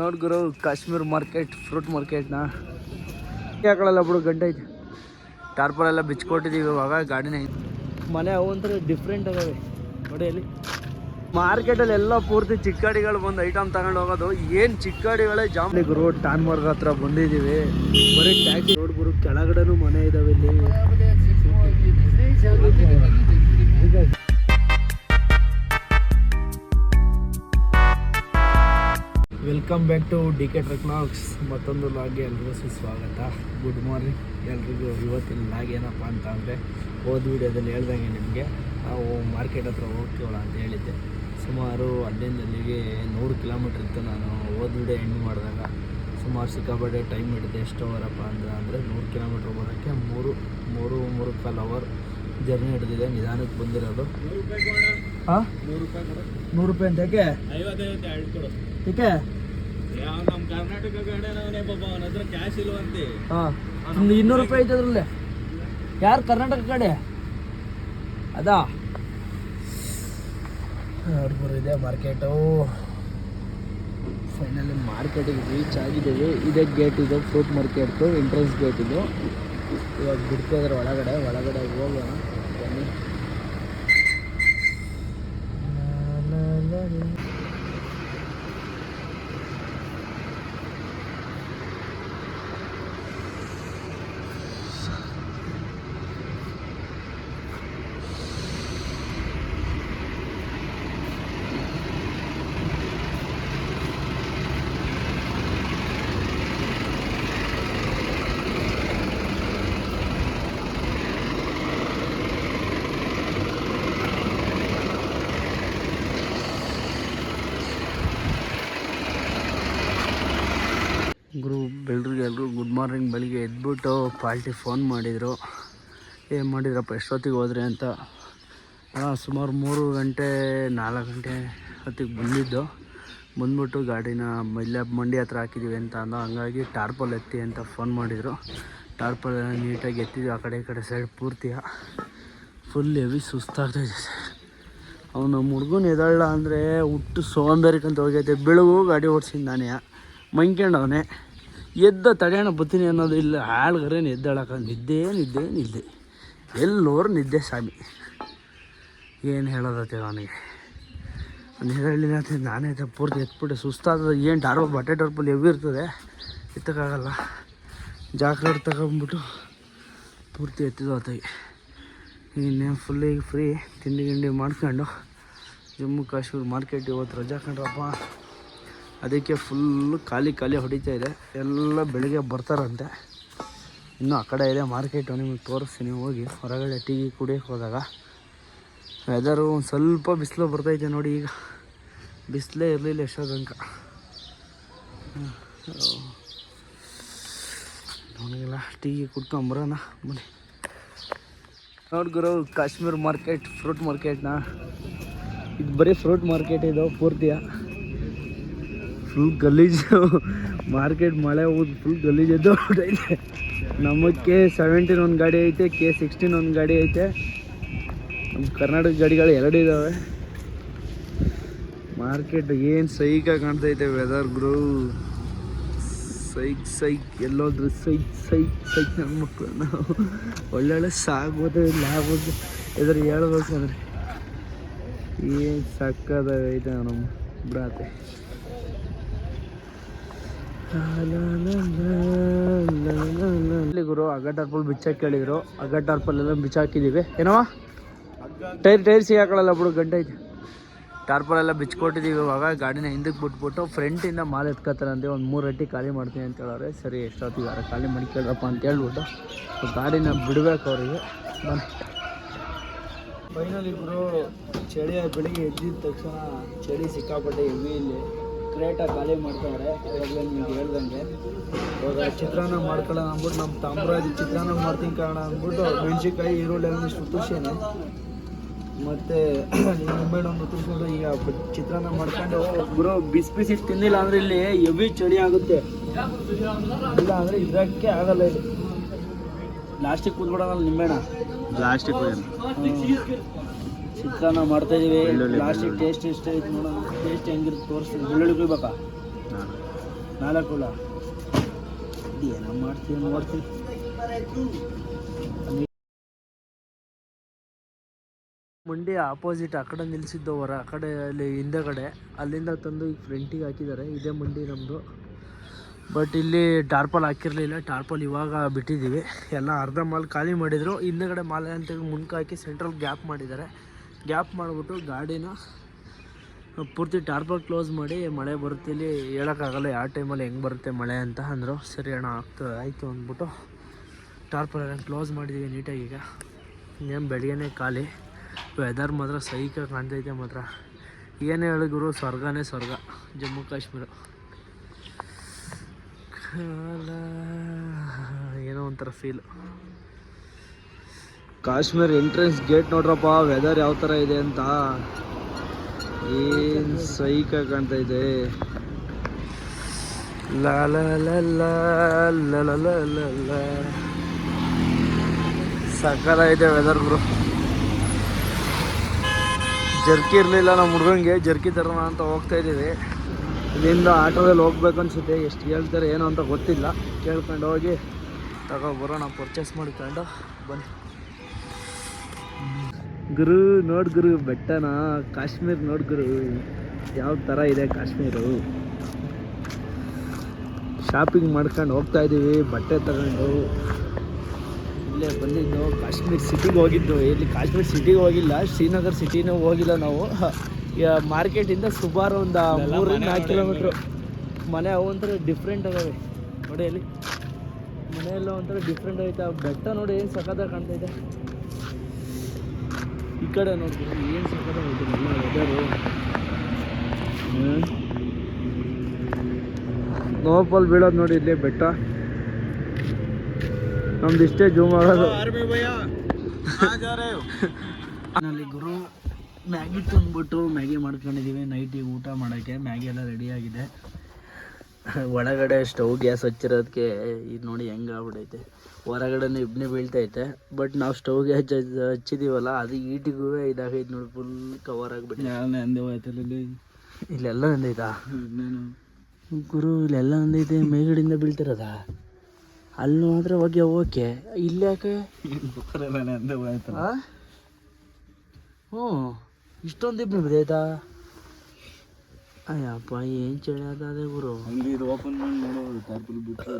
ನೋಡ್ ಗುರು, Kashmir market, fruit ಮಾರ್ಕೆಟ್ನ. ಹಾಕೊಳ್ಳಲ್ಲ ಬಿಡು ಗಂಟೆ ಐತೆ. ಟಾರ್ಪಲ್ ಎಲ್ಲ ಬಿಚ್ಕೊಟ್ಟಿದ್ದೀವಿ ಇವಾಗ ಗಾಡಿನ ಮನೆ ಅವು ಒಂಥರ ಡಿಫ್ರೆಂಟ್ ಅದಾವೆ. ನೋಡಿ ಅಲ್ಲಿ. ಮಾರ್ಕೆಟಲ್ಲಿ ಎಲ್ಲ ಪೂರ್ತಿ ಚಿಕ್ಕಾಡಿಗಳು ಬಂದು ಐಟಮ್ ತಗೊಂಡು ಹೋಗೋದು. ಏನು ಚಿಕ್ಕಾಡಿಗಳೇ ಜಾಮಿ. ಗುರು ಟಾನ್ ಮಾರ್ಗ ಹತ್ರ ಬಂದಿದ್ದೀವಿ ಬರೀ ಟ್ಯಾಕ್ಸಿ ರೋಡ್ ಗುರು, ಕೆಳಗಡೆನೂ ಮನೆ ಇದಾವೆ ಇಲ್ಲಿ. Welcome back to D K Treknox ಮತ್ತೊಂದು ಲಾಗ್ಗೆ ಎಲ್ರಿಗೂ ಸುಸ್ವಾಗತ. ಗುಡ್ ಮಾರ್ನಿಂಗ್ ಎಲ್ರಿಗೂ ಇವತ್ತಿನ ಲಾಗ್ ಏನಪ್ಪ ಅಂತ ಅಂದರೆ ಹೋದ ವೀಡಿಯೋದಲ್ಲಿ ಹೇಳ್ದಂಗೆ ನಿಮಗೆ, ನಾವು ಮಾರ್ಕೆಟ್ ಹತ್ರ ಹೋಗ್ತೀವಲ್ಲ ಅಂತ ಹೇಳಿದ್ದೆ. ಸುಮಾರು ಅಲ್ಲಿಂದ ಅಲ್ಲಿಗೆ ನೂರು ಕಿಲೋಮೀಟ್ರ್ ಇತ್ತು ನಾನು ಹೋದ ವೀಡಿಯೋ ಎಂಡ್ ಮಾಡಿದಾಗ. ಸುಮಾರು ಸಿಕ್ಕಾಪಟ್ಟೆ ಟೈಮ್ ಹಿಡಿದೆ, ಎಷ್ಟು ಅವರಪ್ಪ ಅಂದ್ರೆ, ಅಂದರೆ ನೂರು ಕಿಲೋಮೀಟ್ರ್ ಬರೋಕ್ಕೆ ಮೂರು ಮೂರು ಮೂರು ಕಾಲು ಅವರ್ ಜರ್ನಿ ಹಿಡಿದಿದೆ ನಿಧಾನಕ್ಕೆ ಬಂದಿರೋದು. ಹಾಂ ನೂರು ರೂಪಾಯಿ ಕೊಡು. ಅಂತ ಯಾಕೆ? ಯಾಕೆ? ಕೊಡು ನಮ್ಮ ಕರ್ನಾಟಕ ಪಾಪ ಅವನ ಹತ್ರ ಕ್ಯಾಶ್ ಇಲ್ವಂತೆ ಹಾಂ ಒಂದು ಇನ್ನೂರು ರೂಪಾಯಿ ಐತೆ ಅದ್ರಲ್ಲೇ. ಯಾರು ಕರ್ನಾಟಕ ಕಡೆ? ಅದಾ? ಇದೆ ಮಾರ್ಕೆಟು ಫೈನಲಿ ಮಾರ್ಕೆಟಿಗೆ ರೀಚ್ ಆಗಿದ್ದೀವಿ. ಇದೇ ಗೇಟ್ ಇದು ಫ್ರೂಟ್ ಮಾರ್ಕೆಟ್ದು ಎಂಟ್ರೆನ್ಸ್ ಗೇಟ್ ಇದು. ಇವಾಗ ಬಿಡ್ತಿದ್ರೆ ಒಳಗಡೆ ಒಳಗಡೆ ಹೋಗೋಣ ಬನ್ನಿ ಗುರು ಬೆಳ್ರಿಗೆ ಎಲ್ಲರೂ ಗುಡ್ ಮಾರ್ನಿಂಗ್. ಬೆಳಿಗ್ಗೆ ಎದ್ಬಿಟ್ಟು ಪಾರ್ಟಿ ಫೋನ್ ಮಾಡಿದರು. ಏನು ಮಾಡಿದ್ರಪ್ಪ, ಎಷ್ಟೊತ್ತಿಗೆ ಹೋದ್ರಿ ಅಂತ? ಸುಮಾರು ಮೂರು ಗಂಟೆ, ನಾಲ್ಕು ಗಂಟೆ ಹೊತ್ತಿಗೆ ಬಂದಿದ್ದು. ಬಂದ್ಬಿಟ್ಟು ಗಾಡಿನ ಇಲ್ಲೇ ಮಂಡಿ ಹತ್ರ ಹಾಕಿದ್ದೀವಿ ಅಂತ ಅಂದ. ಹಂಗಾಗಿ ಟಾರ್ಪಲ್ ಎತ್ತಿ ಅಂತ ಫೋನ್ ಮಾಡಿದರು. ಟಾರ್ಪಲ್ ನೀಟಾಗಿ ಎತ್ತಿದ್ವಿ. ಆ ಕಡೆ ಈ ಕಡೆ ಸೈಡ್ ಪೂರ್ತಿಯ ಫುಲ್ ಹೆವಿ ಸುಸ್ತಾಗ್ತಾಯಿದೆ ಅವನು ಹುಡ್ಗನ ಎದಳ್ಳ ಅಂದರೆ ಹುಟ್ಟು ಸೋಂಬೇರಿಕಂತ ಹೋಗೈತೆ. ಬೆಳಗು ಗಾಡಿ ಓಡಿಸಿದ ನಾನೇ. ಮಂಕ್ಯಂಡವನೇ ಎದ್ದ ತಡೆಯೋಣ ಬತ್ತೀನಿ ಅನ್ನೋದು ಇಲ್ಲ. ಹಾಳ್ಗರೇನು ಎದ್ದೇಳಕ ನಿದ್ದೆ ನಿದ್ದೆ ನಿದ್ದೆ. ಎಲ್ಲೋರು ನಿದ್ದೆ ಸ್ವಾಮಿ ಏನು ಹೇಳೋದತ್ತೆ ಅವನಿಗೆ? ನೆರಳಿನ ನಾನೇ ಎದ್ದೆ ಪೂರ್ತಿ ಎತ್ಬಿಟ್ಟು ಸುಸ್ತಾದ ಏನು ಟಾರ್ಪ ಬಟ್ಟೆ ಡಾರ್ಪಲ್ಲಿ ಹೆವಿ ಇರ್ತದೆ? ಎತ್ತಕ್ಕಾಗಲ್ಲ. ಜಾಕೆಟ್ ತಗೊಂಬಿಟ್ಟು ಪೂರ್ತಿ ಎತ್ತಿದ್ದು ಆತಾಗಿ ಇನ್ನೇನು ಈಗ ಫ್ರೀ ತಿಂಡಿ ಗಿಂಡಿ ಮಾಡ್ಕೊಂಡು ಜಮ್ಮು ಕಾಶ್ಮೀರ್ ಮಾರ್ಕೆಟ್ ಇವತ್ತು ರಜಾ ಕಂಡ್ರಪ್ಪ ಅದಕ್ಕೆ ಫುಲ್ಲು ಖಾಲಿ ಖಾಲಿ ಹೊಡಿತಾ ಇದೆ. ಎಲ್ಲ ಬೆಳಿಗ್ಗೆ ಬರ್ತಾರಂತೆ. ಇನ್ನೂ ಆ ಕಡೆ ಇದೆ ಮಾರ್ಕೆಟು ನಿಮಗೆ ತೋರಿಸ್ತೀನಿ ಹೋಗಿ. ಹೊರಗಡೆ ಟೀ ಕುಡಿಯೋಕೆ ಹೋದಾಗ. ವೆದರು ಒಂದು ಸ್ವಲ್ಪ ಬಿಸಿಲು ಬರ್ತೈತೆ ನೋಡಿ ಈಗ. ಬಿಸಿಲೇ ಇರಲಿಲ್ಲ ಎಷ್ಟೋ ತನಕ. ನೋಡಿಲ್ಲ ಟೀ ಕುಡ್ಕೊಂಬರೋಣ ಬನ್ನಿ. ನೋಡಿ ಗುರು, ಕಾಶ್ಮೀರ್ ಮಾರ್ಕೆಟ್ ಫ್ರೂಟ್ ಮಾರ್ಕೆಟ್ನ ಇದು ಬರೀ ಫ್ರೂಟ್ ಮಾರ್ಕೆಟ್ ಇದು ಪೂರ್ತಿಯ? ಫುಲ್ ಗಲೀಜು. ಮಾರ್ಕೆಟ್ ಮಳೆ ಹೋದ ಫುಲ್ ಗಲೀಜ್ ಎದ್ದು ಐತೆ ನಮಗೆ ಸೆವೆಂಟೀನ್ ಒಂದು ಗಾಡಿ ಐತೆ ಕೆ ಸಿಕ್ಸ್ಟೀನ್ ಒಂದು ಗಾಡಿ ಐತೆ. ನಮ್ಮ ಕರ್ನಾಟಕ ಗಾಡಿಗಳು ಎರಡು ಇದ್ದಾವೆ ಮಾರ್ಕೆಟ್ ಏನು ಸೈಕ ಕಾಣ್ತೈತೆ ವೆದರ್ ಗ್ರೋ ಸೈಕ್ ಸೈಕ್, ಎಲ್ಲೋದ್ರು ಸೈಕ್ ಸೈಕ್ ಸೈಕ್ ನನ್ನ ಮಕ್ಕಳು ನಾವು. ಒಳ್ಳೊಳ್ಳೆ ಸಾಗ್ಬೋದು ಆಗ್ಬೋದು ಇದ್ರೆ ಹೇಳ್ಬೇಕಂದ್ರೆ. ಏನು ಸಕ್ಕದಾಗೈತೆ ನಮ್ಮ ಬ್ರಾತೆ ಇಲ್ಲಿ ಗುರು ಅಗ್ಗ ಟಾರ್ಪಲ್ ಬಿಚ್ಚಾಕಿ ಹೇಳಿದ್ರು ಅಗ್ಗ ಟಾರ್ಪಲ್ ಎಲ್ಲ ಬಿಚ್ಚಾಕಿದ್ದೀವಿ ಏನವ ಟೈರ್ ಟೈರ್ ಸಿಗಾಕೊಳ್ಳಲ್ಲ ಬಿಡು, ಗಂಟೆ ಐತೆ. ಟಾರ್ಪಲ್ ಎಲ್ಲ ಬಿಚ್ಕೊಟ್ಟಿದ್ದೀವಿ ಇವಾಗ. ಗಾಡಿನ ಹಿಂದಕ್ಕೆ ಬಿಟ್ಬಿಟ್ಟು ಫ್ರಂಟಿಂದ ಮಾಲ್ ಎತ್ಕೋತಾರಂತೆ ಒಂದು ಮೂರು ಅಟ್ಟಿ ಖಾಲಿ ಮಾಡ್ತೀನಿ ಅಂತ ಹೇಳೋರೆ ಸರಿ ಎಷ್ಟೊತ್ತಿಗಾರ ಖಾಲಿ ಮಾಡ್ಕೊಳ್ರಪ್ಪ ಅಂತ ಹೇಳ್ಬಿಟ್ಟು ಗಾಡಿನ ಬಿಡಬೇಕು ಅವರಿಗೆ. ಫೈನಲಿ ಗುರು ಚಳಿ ಬೆಳಿಗ್ಗೆ ಎದ್ದಿದ ತಕ್ಷಣ ಚಳಿ ಸಿಕ್ಕಾಪಟ್ಟೆ ಹೆವಿ ಇಲ್ಲಿ. ಕ್ರೇಟ ಖಾಲಿ ಮಾಡ್ತಾವ್ರೆ. ಇವಾಗಲೇ ನಿಮ್ಗೆ ಹೇಳ್ದಂಗೆ. ಇವಾಗ ಚಿತ್ರಾನ್ನ ಮಾಡ್ಕೊಳ್ಳೋಣ ಅಂದ್ಬಿಟ್ಟು ನಮ್ಮ ತಾಮ್ರಾಜ್ ಚಿತ್ರಾನ್ನ ಮಾಡ್ತೀನಿ ಕಾರಣ ಅಂದ್ಬಿಟ್ಟು ಮೆಣಸಿನ್ಕಾಯಿ ಈರುಳ್ಳಿ ಎಲ್ಲ ಇಷ್ಟು ಖುಷಿನೇ ಮತ್ತು ನಿಂಬೆಹಣ್ಣು ಉತ್ತರಿಸ್ಕೊಂಡು ಈಗ ಚಿತ್ರಾನ್ನ ಮಾಡ್ಕೊಂಡು ಗುರು ಬಿಸಿ ಬಿಸಿ ತಿಂದಿಲ್ಲ ಅಂದರೆ ಇಲ್ಲಿ ಹೆವಿ ಚಳಿ ಆಗುತ್ತೆ. ಇಲ್ಲ ಅಂದರೆ ಇದಕ್ಕೆ ಆಗಲ್ಲ ಇಲ್ಲಿ ಲಾಸ್ಟಿಗೆ ಕೂತ್ಬಿಡೋಣ ನಿಂಬೆಹಣ್ಣ. ಪ್ಲಾಸ್ಟಿಕ್ ಚಿತ್ರಾನ್ನ ಮಾಡ್ತಾ ಇದೀವಿ. ಪ್ಲಾಸ್ಟಿಕ್ ಟೇಸ್ಟ್ ಎಷ್ಟು ಐತೆ ನೋಡೋಣ ಟೇಸ್ಟ್ ಹೆಂಗಿರುತ್ತೆ ತೋರಿಸ್ತೀವಿ ಬೆಳ್ಳುಳ್ಳಿ ಕುಯ್ಬೇಕ ನಾಲ್ಕು ಹುಳ. ಏನೋ ಮಾಡ್ತೀವಿ ನೋಡ್ತೀವಿ ಮಂಡಿ ಆಪೋಸಿಟ್ ಆ ಕಡೆ ನಿಲ್ಲಿಸಿದ್ದವರ ಆ ಕಡೆ ಅಲ್ಲಿ ಹಿಂದೆಗಡೆ. ಅಲ್ಲಿಂದ ತಂದು ಈಗ ಫ್ರಂಟಿಗೆ ಹಾಕಿದ್ದಾರೆ. ಇದೇ ಮಂಡಿ ನಮ್ಮದು ಬಟ್ ಇಲ್ಲಿ ಟಾರ್ಪಲ್ ಹಾಕಿರಲಿಲ್ಲ. ಟಾರ್ಪಲ್ ಇವಾಗ ಬಿಟ್ಟಿದ್ದೀವಿ. ಎಲ್ಲ ಅರ್ಧ ಮಾಲ್ ಖಾಲಿ ಮಾಡಿದರು. ಹಿಂದೆಗಡೆ ಮಾಲೆ ಅಂತ ಮುಂದ್ಕೆ ಹಾಕಿ ಸೆಂಟ್ರಲ್ ಗ್ಯಾಪ್ ಮಾಡಿದ್ದಾರೆ. ಗ್ಯಾಪ್ ಮಾಡಿಬಿಟ್ಟು ಗಾಡಿನ ಪೂರ್ತಿ ಟಾರ್ಪಲ್ ಕ್ಲೋಸ್ ಮಾಡಿ ಮಳೆ ಬರುತ್ತೆ ಇಲ್ಲಿ. ಹೇಳೋಕ್ಕಾಗಲ್ಲ ಯಾವ ಟೈಮಲ್ಲಿ ಹೆಂಗೆ ಬರುತ್ತೆ ಮಳೆ ಅಂತ ಅಂದರು, ಸರಿ ಅಣ್ಣ ಆಗ್ತದೆ ಆಯಿತು ಅಂದ್ಬಿಟ್ಟು ಟಾರ್ಪಲ್ ಕ್ಲೋಸ್ ಮಾಡಿದ್ದೀವಿ ನೀಟಾಗಿ ಈಗ. ಏನು ಬೆಳಗ್ಗೆನೇ ಖಾಲಿ. ವೆದರ್ ಮಾತ್ರ ಸೈಕ ಕಾಣ್ತೈತೆ ಮಾತ್ರ. ಏನೇ ಹೇಳಿದ್ರು ಸ್ವರ್ಗನೇ ಸ್ವರ್ಗ. ಜಮ್ಮು ಕಾಶ್ಮೀರ. ಕಾಲ, ಏನೋ ಒಂಥರ ಫೀಲ್ ಕಾಶ್ಮೀರ್ ಎಂಟ್ರೆನ್ಸ್ ಗೇಟ್ ನೋಡ್ರಪ್ಪ ವೆದರ್ ಯಾವ ಥರ ಇದೆ ಅಂತ. ಏನು ಸೈಕ ಕಾಣ್ತಾ ಇದೆ. ಸಕ್ಕದ ಇದೆ ವೆದರ್ ಬ್ರು ಜರ್ಕಿ ಇರಲಿಲ್ಲ ನಮ್ಮ ಹುಡುಗಂಗೆ, ಜರ್ಕಿ ತರೋಣ ಅಂತ ಹೋಗ್ತಾ ಇದ್ದೀವಿ. ಇಲ್ಲಿಂದ ಆಟೋದಲ್ಲಿ ಹೋಗ್ಬೇಕು ಅನ್ಸುತ್ತೆ ಎಷ್ಟು ಹೇಳ್ತಾರೆ, ಏನು ಅಂತ ಗೊತ್ತಿಲ್ಲ. ಕೇಳ್ಕೊಂಡು ಹೋಗಿ ತಗೋ, ಬರೋಣ ಪರ್ಚೇಸ್ ಮಾಡ್ಕೊಂಡು ಬನ್ನಿ. ಗುರು ನೋಡ್ ಗುರು ಬೆಟ್ಟನ ಕಾಶ್ಮೀರ್ ನೋಡ್ ಗುರು. ಯಾವ ಥರ ಇದೆ ಕಾಶ್ಮೀರು? ಶಾಪಿಂಗ್ ಮಾಡ್ಕೊಂಡು ಹೋಗ್ತಾ ಇದ್ದೀವಿ ಬಟ್ಟೆ ತಗೊಂಡು. ಇಲ್ಲೇ ಬಂದಿದ್ದು ಕಾಶ್ಮೀರ್ ಸಿಟಿಗೆ ಹೋಗಿದ್ದು. ಇಲ್ಲಿ ಕಾಶ್ಮೀರ್ ಸಿಟಿಗೆ ಹೋಗಿಲ್ಲ ಶ್ರೀನಗರ್ ಸಿಟಿನೂ ಹೋಗಿಲ್ಲ ನಾವು. ಮಾರ್ಕೆಟಿಂದ ಸುಮಾರು ಒಂದು ಮೂರರಿಂದ ನಾಲ್ಕು ಕಿಲೋಮೀಟ್ರು ಮನೆ ಒಂಥರ ಡಿಫ್ರೆಂಟ್ ಅದಾವೆ. ನೋಡಿ ಅಲ್ಲಿ. ಮನೆಯೆಲ್ಲ ಒಂಥರ ಡಿಫ್ರೆಂಟ್ ಆಯ್ತಾ ಬೆಟ್ಟ ನೋಡಿ ಏನು ಸಖತ್ತಾಗಿ ಕಾಣ್ತಾ ಈ ಕಡೆ ನೋಡ್ಬೋದು ಏನು ಸಿಕ್ಕದ ನಮ್ಮ ವೆದರು ನೋಪಲ್ಲಿ ಬೀಳೋದು ನೋಡಿ ಇಲ್ಲಿ ಬೆಟ್ಟ. ನಮ್ದು ಇಷ್ಟೇ ಜೂಮ್ ಆಗೋದು ನಲ್ಲಿ ಗುರು ಮ್ಯಾಗಿ ತಂದ್ಬಿಟ್ಟು ಮ್ಯಾಗಿ ಮಾಡ್ಕೊಂಡಿದ್ದೀವಿ ನೈಟಿಗೆ ಊಟ ಮಾಡೋಕ್ಕೆ. ಮ್ಯಾಗಿ ಎಲ್ಲ ರೆಡಿಯಾಗಿದೆ ಒಳಗಡೆ ಸ್ಟವ್ ಗ್ಯಾಸ್ ಹಚ್ಚಿರೋದಕ್ಕೆ ಇದು ನೋಡಿ ಹೆಂಗೆ ಆಗ್ಬಿಟ್ಟೈತೆ ಹೊರಗಡೆ ಇಬ್ನಿ ಬೀಳ್ತೈತೆ. ಬಟ್ ನಾವು ಸ್ಟವ್ ಗ್ಯಾಸ್ ಹಚ್ಚಿದೀವಲ್ಲ ಅದು ಈಟಿಗೂ ಇದಾಗೈತೆ ನೋಡಿ ಫುಲ್ ಕವರ್ ಆಗಿಬಿಟ್ಟು ಅಂದೆ ಹೋಯ್ತಲ್ಲಿ ಇಲ್ಲೆಲ್ಲ ನಂದೈತಾ ಗುರು ಇಲ್ಲೆಲ್ಲ ನಂದೈತೆ ಮೇಲ್ಗಡೆಯಿಂದ ಬೀಳ್ತಿರೋದ? ಅಲ್ಲಿ ಮಾತ್ರ ಹೋಗಿ ಓಕೆ ಇಲ್ಲಿ ಯಾಕೆ? ಹ್ಞೂ ಇಷ್ಟೊಂದು ಇಬ್ಬನಿ ಬಿದ್ದೈತಾ? ಅಯ್ಯಪ್ಪ ಏನು ಚಳಿ ಅದೇ ಗುರು. ಹಂಗೆ ಇದು ಓಪನ್ ಮಾಡಿ ನೋಡೋದು ಟಾರ್ಪಲ್ ಬಿಟ್ಟರೆ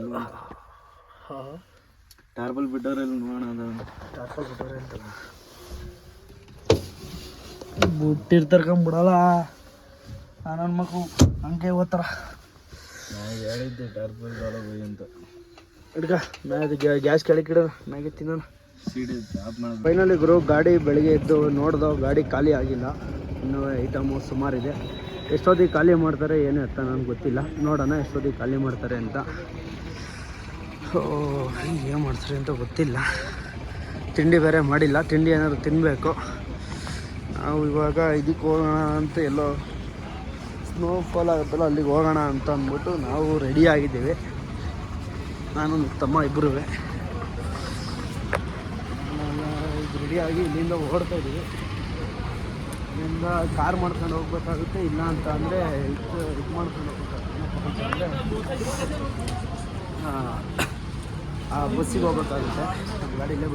ಟಾರ್ಪಲ್ ಬಿಟ್ಟವ್ರೆ ಇಲ್ಲ ನೋಡೋಣ ಅದು. ಬುಟ್ಟಿರ್ತರ್ಕೊಂಬಿಡಲ್ಲ ನನ್ನ ಮಕ್ಕಳು ಹಂಗೆ ಓದ್ತಾರ. ನಾವು ಹೇಳಿದ್ದೆ ಟಾರ್ಪಲ್ ಒಳಗೆ ಅಂತ. ಹಿಡ್ಕ ಅದು ಗ್ಯಾಸ್ ಕೆಳಗಿಡ ಮ್ಯಾಗೆ ತಿನ್ನೋಣ. ಸೀಡಿ ಆಫ್ ಮಾಡೋದು ಫೈನಲಿ ಗುರು ಗಾಡಿ ಬೆಳಿಗ್ಗೆ ಎದ್ದು ನೋಡ್ದೋ ಗಾಡಿ ಖಾಲಿ ಆಗಿಲ್ಲ. ಇನ್ನೂ ಐಟಮು ಸುಮಾರಿದೆ ಎಷ್ಟೊತ್ತಿಗೆ ಖಾಲಿ ಮಾಡ್ತಾರೆ, ಏನು ಅಂತ ನನಗೆ ಗೊತ್ತಿಲ್ಲ. ನೋಡೋಣ ಎಷ್ಟೊತ್ತಿಗೆ ಖಾಲಿ ಮಾಡ್ತಾರೆ ಅಂತ. ಸೊ ಏನು ಮಾಡ್ತಾರೆ ಅಂತ ಗೊತ್ತಿಲ್ಲ. ತಿಂಡಿ ಬೇರೆ ಮಾಡಿಲ್ಲ. ತಿಂಡಿ ಏನಾದ್ರು ತಿನ್ನಬೇಕು ನಾವು ಇವಾಗ ಇದಕ್ಕೆ ಹೋಗೋಣ ಅಂತ ಎಲ್ಲೋ ಸ್ನೋಫಾಲ್ ಆಗುತ್ತಲ್ಲ, ಅಲ್ಲಿಗೆ ಹೋಗೋಣ ಅಂತ ಅಂದ್ಬಿಟ್ಟು ನಾವು ರೆಡಿ ಆಗಿದ್ದೀವಿ. ನಾನು ತಮ್ಮ ಇಬ್ಬರೂ ರೆಡಿಯಾಗಿ ಇಲ್ಲಿಂದ ಓಡ್ತಾ ಇದ್ದೀವಿ. ಇಲ್ಲಿಂದ ಕಾರ್ ಮಾಡ್ಕೊಂಡು ಹೋಗ್ಬೇಕಾಗುತ್ತೆ, ಇಲ್ಲ ಅಂತ ಅಂದರೆ ಇದು ಇದು ಮಾಡ್ಕೊಂಡು ಹೋಗ್ಬೇಕಾಗುತ್ತೆ. ಆ ಬಸ್ಸಿಗೆ ಹೋಗ್ಬೇಕಾಗುತ್ತೆ. ನಮ್ಮ ಗಾಡಿ ಇಲ್ಲೇ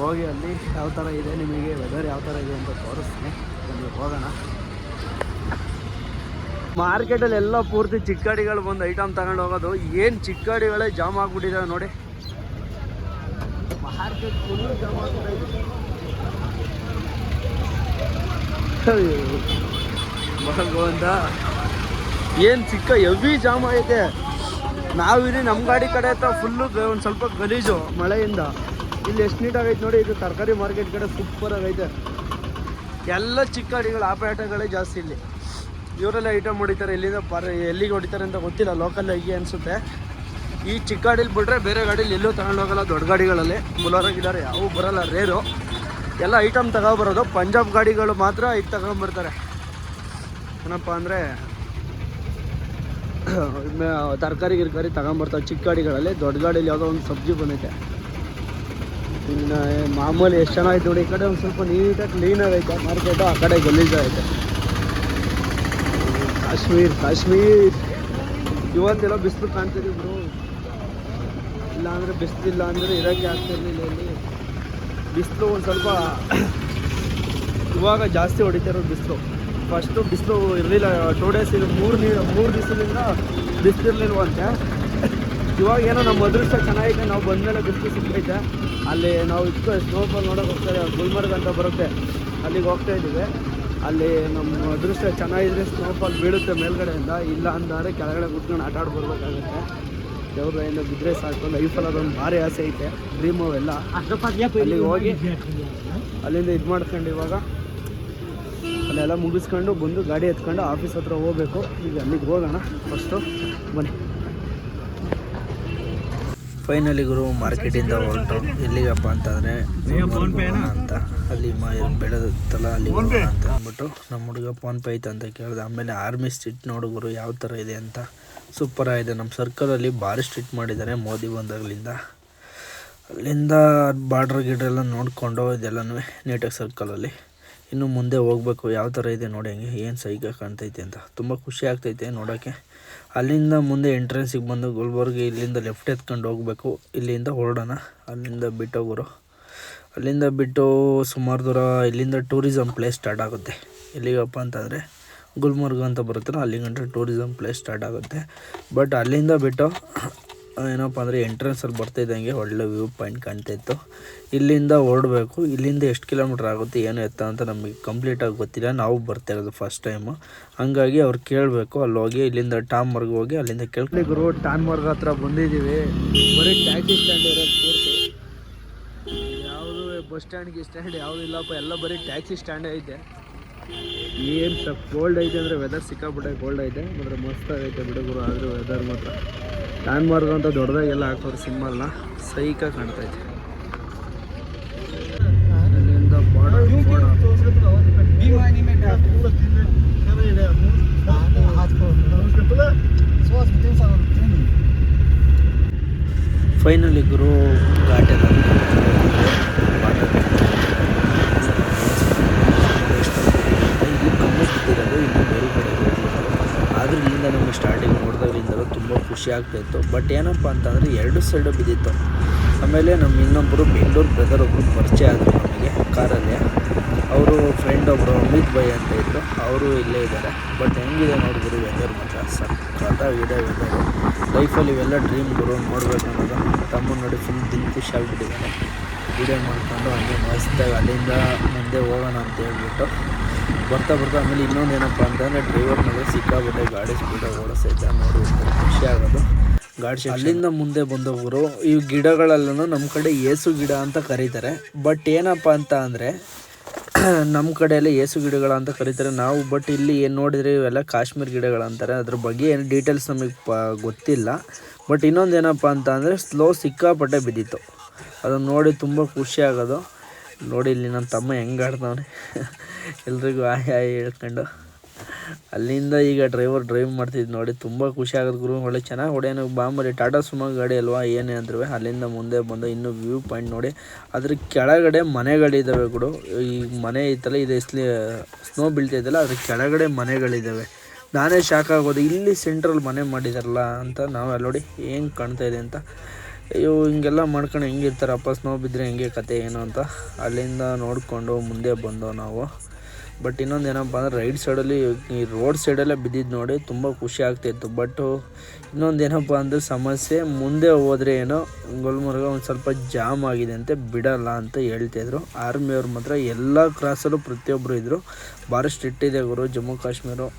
ಹೋಗಿ ಅಲ್ಲಿ ಯಾವ ಥರ ಇದೆ ನಿಮಗೆ ವೆದರ್ ಯಾವ ಥರ ಇದೆ ಅಂತ ತೋರಿಸ್ತೀನಿ. ನಮಗೆ ಹೋಗೋಣ. ಮಾರ್ಕೆಟಲ್ಲಿ ಎಲ್ಲ ಪೂರ್ತಿ ಚಿಕ್ಕ ಗಾಡಿಗಳು ಬಂದು ಐಟಮ್ ತಗೊಂಡು ಹೋಗೋದು. ಏನು ಚಿಕ್ಕ ಗಾಡಿಗಳೇ ಜಾಮ್ ಆಗಿಬಿಟ್ಟಿದ್ದಾವೆ ನೋಡಿ. ಮಾರ್ಕೆಟ್ ಫುಲ್ಲು ಜಾಮ್ ಆಗ್ಬಿಟ್ಟೈತೆ ಭಗವಂತ, ಏನು ಚಿಕ್ಕ ಹೆವಿ ಜಾಮ್ ಐತೆ ನಾವಿಲ್ಲಿ ನಮ್ಮ ಗಾಡಿ ಕಡೆ ಹತ್ರ ಫುಲ್ಲು ಒಂದು ಸ್ವಲ್ಪ ಗಲೀಜು ಮಳೆಯಿಂದ. ಇಲ್ಲಿ ಎಷ್ಟು ನೀಟಾಗೈತೆ ನೋಡಿ, ಇದು ತರಕಾರಿ ಮಾರ್ಕೆಟ್ ಕಡೆ ಸೂಪರ್ ಆಗೈತೆ. ಎಲ್ಲ ಚಿಕ್ಕ ಅಡಿಗಳು ಆಪರೇಟರ್ಗಳೇ ಜಾಸ್ತಿ ಇಲ್ಲಿ. ಇವರೆಲ್ಲ ಐಟಮ್ ಹೊಡಿತಾರೆ ಎಲ್ಲಿಂದ ಪರ ಎಲ್ಲಿಗೆ ಹೊಡಿತಾರೆ ಅಂತ ಗೊತ್ತಿಲ್ಲ ಲೋಕಲ್ ಆಗಿ ಅನಿಸುತ್ತೆ. ಈ ಚಿಕ್ಕ ಗಾಡೀಲಿ ಬಿಟ್ರೆ ಬೇರೆ ಗಾಡೀಲಿ ಎಲ್ಲೂ ತಗೊಂಡು ಹೋಗಲ್ಲ, ದೊಡ್ಡ ಗಾಡಿಗಳಲ್ಲಿ. ಬುಲೋರೋ ಗಿಲಾರೋ ಯಾವೂ ಬರಲ್ಲ ರೇರು ಎಲ್ಲ ಐಟಮ್ ತಗೊಬರೋದು ಪಂಜಾಬ್ ಗಾಡಿಗಳು ಮಾತ್ರ ಇದು ತಗೊಂಬರ್ತಾರೆ ಏನಪ್ಪ ಅಂದರೆ, ತರಕಾರಿ, ಗಿರ್ಕಾರಿ ತಗೊಂಬರ್ತಾರೆ ಚಿಕ್ಕ ಗಾಡಿಗಳಲ್ಲಿ, ದೊಡ್ಡ ಗಾಡೀಲಿ ಯಾವುದೋ ಒಂದು ಸಬ್ಜಿ ಬಂದೈತೆ. ಇನ್ನು ಮಾಮೂಲಿ ಎಷ್ಟು ಚೆನ್ನಾಗೈತೆ ನೋಡಿ, ಈ ಕಡೆ ಒಂದು ಸ್ವಲ್ಪ ನೀಟಾಗಿ ಕ್ಲೀನಾಗಿ ಐತೆ. ಮಾರ್ಕೆಟು ಆ ಕಡೆ ಗಲೀಜು ಐತೆ ಕಾಶ್ಮೀರ್ ಕಾಶ್ಮೀರ್. ಇವತ್ತೆಲ್ಲ, ಬಿಸಿಲು ಬ್ರೋ. ಇಲ್ಲ ಅಂದರೆ ಬಿಸಿಲಿಲ್ಲ ಅಂದರೆ ಇರೋಕ್ಕೆ ಆಗ್ತಿರ್ಲಿಲ್ಲ ಇಲ್ಲಿ. ಬಿಸಿಲು ಒಂದು ಸ್ವಲ್ಪ ಇವಾಗ ಜಾಸ್ತಿ ಹೊಡಿತಾ ಇರೋದು ಬಿಸಿಲು. ಫಸ್ಟು ಬಿಸಿಲು ಇರಲಿಲ್ಲ ಟೂ ಡೇಸ್ ಇದು ಮೂರು ನೀರು ಮೂರು ದಿವಸದಿಂದ ಬಿಸಿಲಿರ್ಲಿಲ್ವಂತೆ ಇವಾಗ ಏನೋ ನಮ್ಮ ಅದೃಷ್ಟ ಚೆನ್ನಾಗಿದೆ, ನಾವು ಬಂದಮೇಲೆ ಬಿಸಿಲು ಸಿಕ್ಕೈತೆ ಅಲ್ಲಿ ನಾವು ಇತ್ತು ಸ್ನೋಫಾಲ್ ನೋಡೋಕೆ ಹೋಗ್ತಾರೆ, ಗುಲ್ಮರ್ಗ್ ಅಂತ ಬರುತ್ತೆ. ಅಲ್ಲಿಗೆ ಹೋಗ್ತಾ ಇದ್ದೀವಿ. ಅಲ್ಲಿ ನಮ್ಮ ಅದೃಷ್ಟ ಚೆನ್ನಾಗಿದ್ರೆ ಸ್ನೋಫಾಲ್ ಬೀಳುತ್ತೆ ಮೇಲ್ಗಡೆಯಿಂದ. ಇಲ್ಲ ಅಂದರೆ ಕೆಳಗಡೆ ಕುತ್ಕೊಂಡು ಆಟ ಆಡಿ ಬರ್ಬೇಕಾಗುತ್ತೆ ದೇವ್ರ ದಯಿಂದ ಬಿದ್ದರೆ ಸಾಕು ಲೈಫಲ್ಲಿ ಅದೊಂದು ಭಾರಿ ಆಸೆ ಐತೆ ಡ್ರೀಮ್ ಅವೆಲ್ಲ. ಅಲ್ಲಿ ಹೋಗಿ ಅಲ್ಲಿಂದ ಇದು ಮಾಡ್ಕೊಂಡು ಇವಾಗ ಅಲ್ಲೆಲ್ಲ ಮುಗಿಸ್ಕೊಂಡು ಬಂದು ಗಾಡಿ ಎತ್ಕೊಂಡು ಆಫೀಸ್ ಹತ್ರ ಹೋಗ್ಬೇಕು. ಈಗ ಅಲ್ಲಿಗೆ ಹೋಗೋಣ. ಫಸ್ಟು ಬನ್ನಿ. ಫೈನಲಿ ಗುರು ಮಾರ್ಕೆಟಿಂದ ಹೊರಟು. ಎಲ್ಲಿಗಪ್ಪ ಅಂತಂದರೆ ಅಂತ. ಅಲ್ಲಿ ಮ ಬೆಳೆದತ್ತಲ್ಲ ಅಲ್ಲಿ ಅಂತ ಅಂದ್ಬಿಟ್ಟು ನಮ್ಮ ಹುಡುಗ ಫೋನ್ಪೇ ಐತೆ ಅಂತ ಕೇಳಿದೆ. ಆಮೇಲೆ ಆರ್ಮಿ ಸ್ಟ್ರೀಟ್ ನೋಡು ಗುರು ಯಾವ ಥರ ಇದೆ ಅಂತ. ಸೂಪರ್ ಆಗಿದೆ. ನಮ್ಮ ಸರ್ಕಲಲ್ಲಿ ಭಾರಿ ಸ್ಟ್ರೀಟ್ ಮಾಡಿದ್ದಾರೆ ಮೋದಿ ಬಂದಾಗಲಿಂದ. ಅಲ್ಲಿಂದ ಬಾರ್ಡ್ರ್ ಗಿಡ್ರೆಲ್ಲ ನೋಡಿಕೊಂಡು ಇದೆಲ್ಲನೂ ನೀಟಾಗಿ ಸರ್ಕಲಲ್ಲಿ ಇನ್ನು ಮುಂದೆ ಹೋಗ್ಬೇಕು. ಯಾವ ಥರ ಇದೆ ನೋಡಿ ಹಂಗೆ ಏನು ಸೈಕ ಕಾಣ್ತೈತೆ ಅಂತ. ತುಂಬ ಖುಷಿ ಆಗ್ತೈತೆ ನೋಡೋಕ್ಕೆ ಅಲ್ಲಿಂದ ಮುಂದೆ ಎಂಟ್ರೆನ್ಸಿಗೆ ಬಂದು ಗುಲ್ಬರ್ಗ ಇಲ್ಲಿಂದ ಲೆಫ್ಟ್ ಎತ್ಕೊಂಡು ಹೋಗಬೇಕು. ಇಲ್ಲಿಂದ ಹೊರಡೋಣ. ಅಲ್ಲಿಂದ ಬಿಟ್ಟೋಗೋರು. ಅಲ್ಲಿಂದ ಬಿಟ್ಟು ಸುಮಾರು ದೂರ ಇಲ್ಲಿಂದ ಟೂರಿಸಮ್ ಪ್ಲೇಸ್ ಸ್ಟಾರ್ಟ್ ಆಗುತ್ತೆ. ಎಲ್ಲಿಗಪ್ಪ ಅಂತಂದರೆ ಗುಲ್ಮರ್ಗ ಅಂತ ಬರುತ್ತಲ್ಲ ಅಲ್ಲಿ ಟೂರಿಸಮ್ ಪ್ಲೇಸ್ ಸ್ಟಾರ್ಟ್ ಆಗುತ್ತೆ. ಬಟ್ ಅಲ್ಲಿಂದ ಬಿಟ್ಟು ಏನಪ್ಪ ಅಂದರೆ ಎಂಟ್ರೆನ್ಸಲ್ಲಿ ಬರ್ತಿದ್ದಂಗೆ ಒಳ್ಳೆ ವ್ಯೂ ಪಾಯಿಂಟ್ ಕಾಣ್ತಾ ಇತ್ತು ಇಲ್ಲಿಂದ ಹೊರಡಬೇಕು, ಇಲ್ಲಿಂದ ಎಷ್ಟು ಕಿಲೋಮೀಟ್ರ್ ಆಗುತ್ತೆ, ಏನು ಎತ್ತ ಅಂತ ನಮಗೆ ಕಂಪ್ಲೀಟಾಗಿ ಗೊತ್ತಿಲ್ಲ. ನಾವು ಬರ್ತಾ ಇರೋದು ಫಸ್ಟ್ ಟೈಮು ಹಂಗಾಗಿ ಅವ್ರು ಕೇಳಬೇಕು, ಅಲ್ಲಿ ಹೋಗಿ, ಇಲ್ಲಿಂದ ಟಾಮ್ವರ್ಗೆ ಹೋಗಿ, ಅಲ್ಲಿಂದ ಕೇಳ್ಕೊಳ್ಳಿ ಗುರು ಟಾನ್ಮರ್ಗ್ ಹತ್ರ ಬಂದಿದ್ದೀವಿ. ಬರೀ ಟ್ಯಾಕ್ಸಿ ಸ್ಟ್ಯಾಂಡ್ ಇರೋದು ಪೂರ್ತಿ. ಯಾವುದು ಬಸ್ ಸ್ಟ್ಯಾಂಡ್ಗೆ ಸ್ಟ್ಯಾಂಡ್ ಯಾವುದು ಇಲ್ಲಪ್ಪ, ಎಲ್ಲ ಬರೀ ಟ್ಯಾಕ್ಸಿ ಸ್ಟ್ಯಾಂಡ್ ಐತೆ ಏನು ಕೋಲ್ಡ್ ಐತೆ ಅಂದರೆ ವೆದರ್ ಸಿಕ್ಕಾಪಟ್ಟೆ ಕೋಲ್ಡ್ ಐತೆ ಅಂದರೆ ಮಸ್ತ್ ಆಗೈತೆ ಬಿಡುಗರು ಆದರೂ ವೆದರ್ ಮಾತ್ರ. ಟಾನ್ಮಾರ್ಗ್ ಅಂತ ದೊಡ್ಡದಾಗೆಲ್ಲ ಹಾಕೋರು ಸಿಂಬಲ್ನ ಸೈಕ ಅಲ್ಲಿಂದ ಬಾರ್ಡರ್ ಫೈನಲಿ ಗುರು ಘಾಟ್ ಕಮ್ಮಿ ಬಿದ್ದಿರೋದು, ಇನ್ನೂ ಬೇರೆ ಕಡೆ ಆದರೂ ಇಲ್ಲಿಂದ ನಮಗೆ ಸ್ಟಾರ್ಟಿಂಗ್ ನೋಡಿದಾಗಲಿಂದಲೂ ತುಂಬ ಖುಷಿ ಆಗ್ತಾಯಿತ್ತು. ಬಟ್ ಏನಪ್ಪ ಅಂತಂದರೆ ಎರಡು ಸೈಡು ಬಿದ್ದಿತ್ತು. ಆಮೇಲೆ ನಮ್ಮ ಇನ್ನೊಬ್ಬರು ಬೆಂಗಳೂರು ಬ್ರದರ್ ಒಬ್ಬರು ಪರಿಚಯ ಆದರು ನಮಗೆ ಕಾರಲ್ಲಿ. ಅವರು ಫ್ರೆಂಡ್ ಒಬ್ಬರು ಅಮಿತ್ ಬೈ ಅಂತ ಇದ್ದರು ಅವರು ಇಲ್ಲೇ ಇದ್ದಾರೆ. ಬಟ್ ಹೆಂಗಿದೆ ನೋಡಿದ್ರು ವೆದರ್ ಮಾತ್ರ. ಸಕ್ಕತ್ತಾಗಿದೆ ವೆದರು ಲೈಫಲ್ಲಿ ಇವೆಲ್ಲ ಡ್ರೀಮ್ ಗುರು. ನೋಡಬೇಕು ಅನ್ನೋದು. ತಮ್ಮ ನೋಡಿ ಫುಲ್ ದಿನ ಖುಷಿ ಆಗಿಬಿಟ್ಟಿದ್ದಾನೆ. ವಿಡಿಯೋ ಮಾಡ್ಕೊಂಡು ಹಂಗೆ ಮಸ್ತಾಗಿ ಅಲ್ಲಿಂದ ಮುಂದೆ ಹೋಗೋಣ ಅಂತ ಹೇಳ್ಬಿಟ್ಟು ಬರ್ತಾ ಬರ್ತಾ ಆಮೇಲೆ ಇನ್ನೊಂದು ಏನಪ್ಪ ಅಂತಂದರೆ ಡ್ರೈವರ್ ಮೇಲೆ ಸಿಕ್ಕಾಬಿಟ್ಟೆ ಗಾಡಿ ಸ್ಪೀಡಾಗಿ ಓಡಿಸ್ತೈತೆ ನೋಡಿ ಖುಷಿ ಆಗೋದು. ಗಾಡಿ ಅಲ್ಲಿಂದ ಮುಂದೆ ಬಂದವರು ಈ ಗಿಡಗಳಲ್ಲೂ ನಮ್ಮ ಕಡೆ ಏಸು ಗಿಡ ಅಂತ ಕರೀತಾರೆ. ಬಟ್ ಏನಪ್ಪ ಅಂತ ಅಂದರೆ ನಮ್ಮ ಕಡೆಯಲ್ಲಿ ಏಸು ಗಿಡಗಳ ಅಂತ ಕರೀತಾರೆ. ನಾವು ಬಟ್ ಇಲ್ಲಿ ಏನು ನೋಡಿದರೆ ಇವೆಲ್ಲ ಕಾಶ್ಮೀರ್ ಗಿಡಗಳಂತಾರೆ ಅದ್ರ ಬಗ್ಗೆ ಏನು ಡೀಟೇಲ್ಸ್ ನಮಗೆ ಪ ಗೊತ್ತಿಲ್ಲ. ಬಟ್ ಇನ್ನೊಂದು ಏನಪ್ಪ ಅಂತ ಅಂದರೆ ಸ್ಲೋ ಸಿಕ್ಕಾಪಟ್ಟೆ ಬಿದ್ದಿತ್ತು. ಅದನ್ನು ನೋಡಿ ತುಂಬ ಖುಷಿ ಆಗೋದು. ನೋಡಿ ಇಲ್ಲಿ ನನ್ನ ತಮ್ಮ ಹೆಂಗೆ ಆಡ್ತಾವನೆ. ಎಲ್ರಿಗೂ ಆಯ್ ಆಯ್ ಹೇಳ್ಕೊಂಡು. ಅಲ್ಲಿಂದ ಈಗ ಡ್ರೈವರ್ ಡ್ರೈವ್ ಮಾಡ್ತಿದ್ದು ನೋಡಿ, ತುಂಬ ಖುಷಿ ಆಗೋದು ಗುರು. ಒಳ್ಳೆ ಚೆನ್ನಾಗಿ ಹೊಡೆಯೋನು. ಬಾಂಬರಿ ಟಾಟಾ ಸುಮೋ ಗಾಡಿ ಅಲ್ವಾ? ಏನೇ ಅಂದ್ರೂ ಅಲ್ಲಿಂದ ಮುಂದೆ ಬಂದು ಇನ್ನೂ ವ್ಯೂ ಪಾಯಿಂಟ್ ನೋಡಿ. ಅದ್ರ ಕೆಳಗಡೆ ಮನೆಗಳಿದ್ದಾವೆ ಗುರು. ಈ ಮನೆ ಐತಲ್ಲ, ಇದು ಇಸ್ಲಿ ಸ್ನೋ ಬೀಳ್ತೈತಲ್ಲ, ಅದ್ರ ಕೆಳಗಡೆ ಮನೆಗಳಿದ್ದಾವೆ ನಾನೇ ಶಾಕ್ ಆಗೋದು. ಇಲ್ಲಿ ಸೆಂಟ್ರಲ್ ಮನೆ ಮಾಡಿದಾರಲ್ಲ ಅಂತ ನಾವು ನೋಡಿ ಏನು ಕಾಣ್ತಾ ಇದೆ ಅಂತ. ಅಯ್ಯೋ, ಹಿಂಗೆಲ್ಲ ಮಾಡ್ಕೊಂಡು ಹೆಂಗಿರ್ತಾರಪ್ಪ ಸ್ನೋ ಬಿದ್ದರೆ ಹೆಂಗೆ ಕತೆ ಏನು ಅಂತ. ಅಲ್ಲಿಂದ ನೋಡಿಕೊಂಡು ಮುಂದೆ ಬಂದೋ ನಾವು. ಬಟ್ ಇನ್ನೊಂದು ಏನಪ್ಪ ಅಂದರೆ ರೈಟ್ ಸೈಡಲ್ಲಿ ಈ ರೋಡ್ ಸೈಡೆಲ್ಲ ಬಿದ್ದಿದ್ದು ನೋಡಿ ತುಂಬ ಖುಷಿ ಆಗ್ತಾಯಿತ್ತು ಬಟ್ಟು ಇನ್ನೊಂದು ಏನಪ್ಪ ಅಂದರೆ ಸಮಸ್ಯೆ, ಮುಂದೆ ಹೋದರೆ ಏನೋ ಗುಲ್ಮರ್ಗ ಒಂದು ಸ್ವಲ್ಪ ಜಾಮ್ ಆಗಿದೆ ಅಂತ, ಬಿಡಲ್ಲ ಅಂತ ಹೇಳ್ತಾಯಿದ್ರು ಆರ್ಮಿಯವ್ರು ಮಾತ್ರ ಎಲ್ಲ ಕ್ರಾಸಲ್ಲೂ ಪ್ರತಿಯೊಬ್ಬರು ಇದ್ದರು ಭಾರಿ ಸ್ಟ್ರಿಕ್ಟ್ ಇದೆ ಗುರು. ಜಮ್ಮು ಕಾಶ್ಮೀರ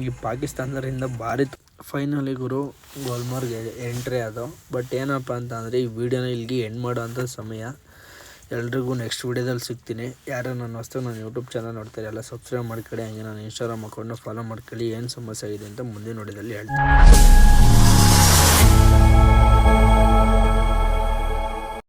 ಈ ಪಾಕಿಸ್ತಾನದರಿಂದ ಭಾರಿ ಫೈನಲಿ ಗುರು, ಗುಲ್ಮರ್ಗ್ ಎಂಟ್ರಿ ಅದು. ಬಟ್ ಏನಪ್ಪ ಅಂತ ಅಂದರೆ ಈ ವಿಡಿಯೋನ ಇಲ್ಲಿಗೆ ಎಂಡ್ ಮಾಡೋವಂಥ ಸಮಯ ಎಲ್ರಿಗೂ ನೆಕ್ಸ್ಟ್ ವೀಡಿಯೋದಲ್ಲಿ ಸಿಗ್ತೀನಿ. ಯಾರು ನನ್ನ ಹೊಸ್ತು ನಾನು ಯೂಟ್ಯೂಬ್ ಚಾನಲ್ ನೋಡ್ತಾರೆ, ಎಲ್ಲ ಸಬ್ಸ್ಕ್ರೈಬ್ ಮಾಡ್ಕೊಳ್ಳಿ, ಹಂಗೆ ನಾನು ಇನ್ಸ್ಟಾಗ್ರಾಮ್ ಅಕೌಂಟ್ನ ಫಾಲೋ ಮಾಡ್ಕೊಳ್ಳಿ, ಏನು ಸಮಸ್ಯೆ ಆಗಿದೆ ಅಂತ ಮುಂದೆ ನೋಡಿದಲ್ಲಿ ಹೇಳ್ತೀನಿ.